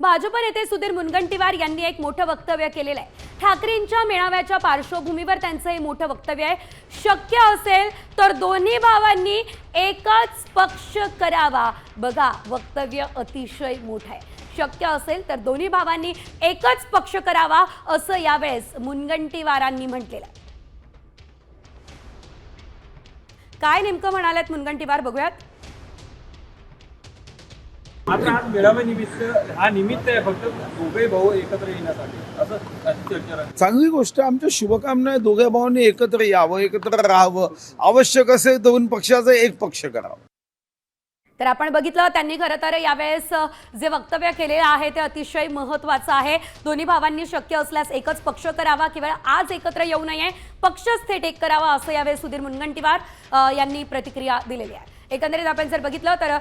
भाजप नेते सुधीर मुनगंटीवार यांनी एक मोठं वक्तव्य केलेलं आहे. ठाकरेंच्या मेळाव्याच्या पार्श्वभूमीवर त्यांचं हे मोठं वक्तव्य आहे. शक्य असेल तर दोन्ही भावांनी एकच पक्ष करावा. बघा वक्तव्य अतिशय मोठं आहे. शक्य असेल तर दोन्ही भावांनी एकच पक्ष करावा असं यावेळेस मुनगंटीवारांनी म्हटलेलं आहे. काय नेमकं म्हणाल्यात मुनगंटीवार? बघूयात. मात्र आज मेळाव्यानिमित्त हा निमित्त आहे फक्त दोघे भाऊ एकत्र येण्यासाठी. असं. चांगली गोष्ट आमच्या शुभकामना आहे दोघ्या भावांनी एकत्र यावं एकत्र राहावं. आवश्यक असेल दोन पक्षाचा एक पक्ष करावा. तर आपण बघितलं त्यांनी खरं तर यावेळेस जे वक्तव्य केलेलं आहे ते अतिशय महत्त्वाचं आहे. दोन्ही भावांनी शक्य असल्यास एकच पक्ष करावा किंवा आज एकत्र येऊ नये पक्षच थेट एक करावा असं यावेळेस सुधीर मुनगंटीवार यांनी प्रतिक्रिया दिलेली आहे. एकंदरीत आपण जर बघितलं तर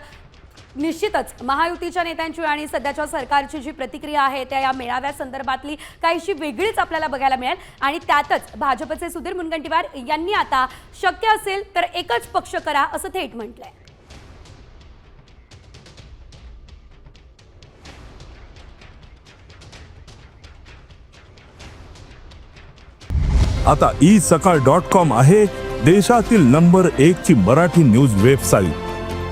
निश्चितच महायुतीच्या नेत्यांची आणि सध्याच्या सरकारची जी प्रतिक्रिया आहे त्या या मेळाव्या संदर्भातली काहीशी वेगळीच आपल्याला बघायला मिळेल. आणि त्यातच भाजपचे सुधीर मुनगंटीवार यांनी आता शक्य असेल तर एकच पक्ष करा असं थेट म्हटलंय. आता ई सकाळ डॉट कॉम आहे देशातील नंबर एक ची मराठी न्यूज वेबसाईट